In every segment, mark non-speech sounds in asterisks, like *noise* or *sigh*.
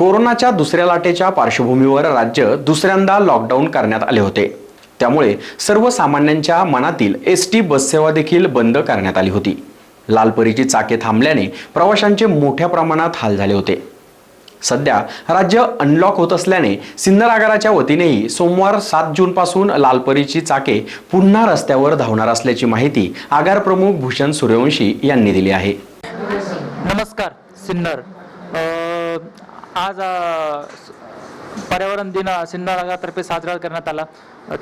कोरोनाच्या दुसऱ्या लाटेच्या पार्श्वभूमीवर राज्य दुसऱ्यांदा लॉकडाऊन करण्यात आले होते. त्यामुळे सर्वसामान्यांच्या मनातील एस टी बससेवा देखील बंद करण्यात आली होती. लालपरीची चाके थांबल्याने प्रवाशांचे मोठ्या प्रमाणात हाल झाले होते. सध्या राज्य अनलॉक होत असल्याने सिन्नर आगाराच्या वतीनेही सोमवार सात जूनपासून लालपरीची चाके पुन्हा रस्त्यावर धावणार असल्याची माहिती आगार प्रमुख भूषण सूर्यवंशी यांनी दिली आहे. नमस्कार सिन्नर. आज पर्यावरण दिन अ, साजरा करण्यात आला.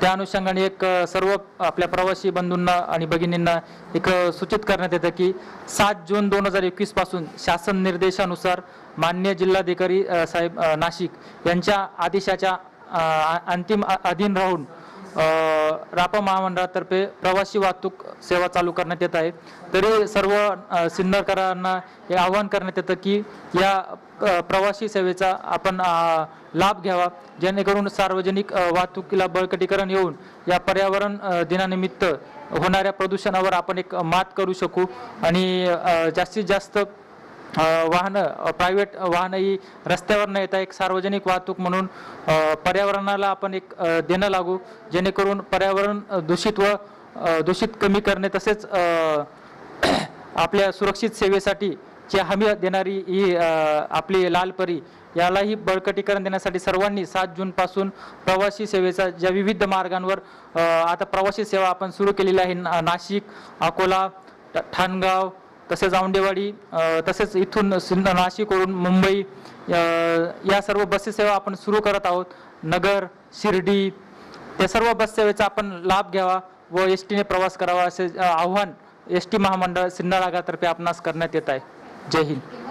त्या अनुषंगाने एक सर्व आपल्या प्रवासी बंधूंना आणि भगिनींना एक सूचित करण्यात येतं की सात जून दोन हजार एकवीसपासून शासन निर्देशानुसार मान्य जिल्हाधिकारी साहेब नाशिक यांच्या आदेशाच्या अंतिम अधीन राहून रापा महामंडळातर्फे प्रवासी वाहतूक सेवा चालू करण्यात येत आहे. तरी सर्व सिन्नरकरांना हे आवाहन करण्यात येतं की या प्रवासी सेवेचा आपण लाभ घ्यावा. जेणेकरून सार्वजनिक वाहतुकीला बळकटीकरण येऊन या पर्यावरण दिनानिमित्त होणाऱ्या प्रदूषणावर आपण एक मात करू शकू. आणि जास्तीत जास्त वाहनं प्रायव्हेट वाहनं ही रस्त्यावर न येता एक सार्वजनिक वाहतूक म्हणून पर्यावरणाला आपण एक देणं लागू जेणेकरून पर्यावरण दूषित व दूषित कमी करणे तसेच *clears throat* आपल्या सुरक्षित सेवेसाठी जी हमी देणारी ही आपली आपली लालपरी यालाही बळकटीकरण देण्यासाठी सर्वांनी सात जूनपासून प्रवासी सेवेचा ज्या विविध मार्गांवर आता प्रवासी सेवा आपण सुरू केलेली आहे ना- नाशिक अकोला ठाणगाव तसेच औंडेवाडी तसेच इथून नाशिकवरून मुंबई या सर्व बस सेवा आपण सुरू करत आहोत. नगर शिर्डी त्या सर्व बससेवेचा आपण लाभ घ्यावा व एस टीने प्रवास करावा असे आव्हान एस टी महामंडळ सिन्नर आगातर्फे आपणास करण्यात येत आहे. जय हिंद.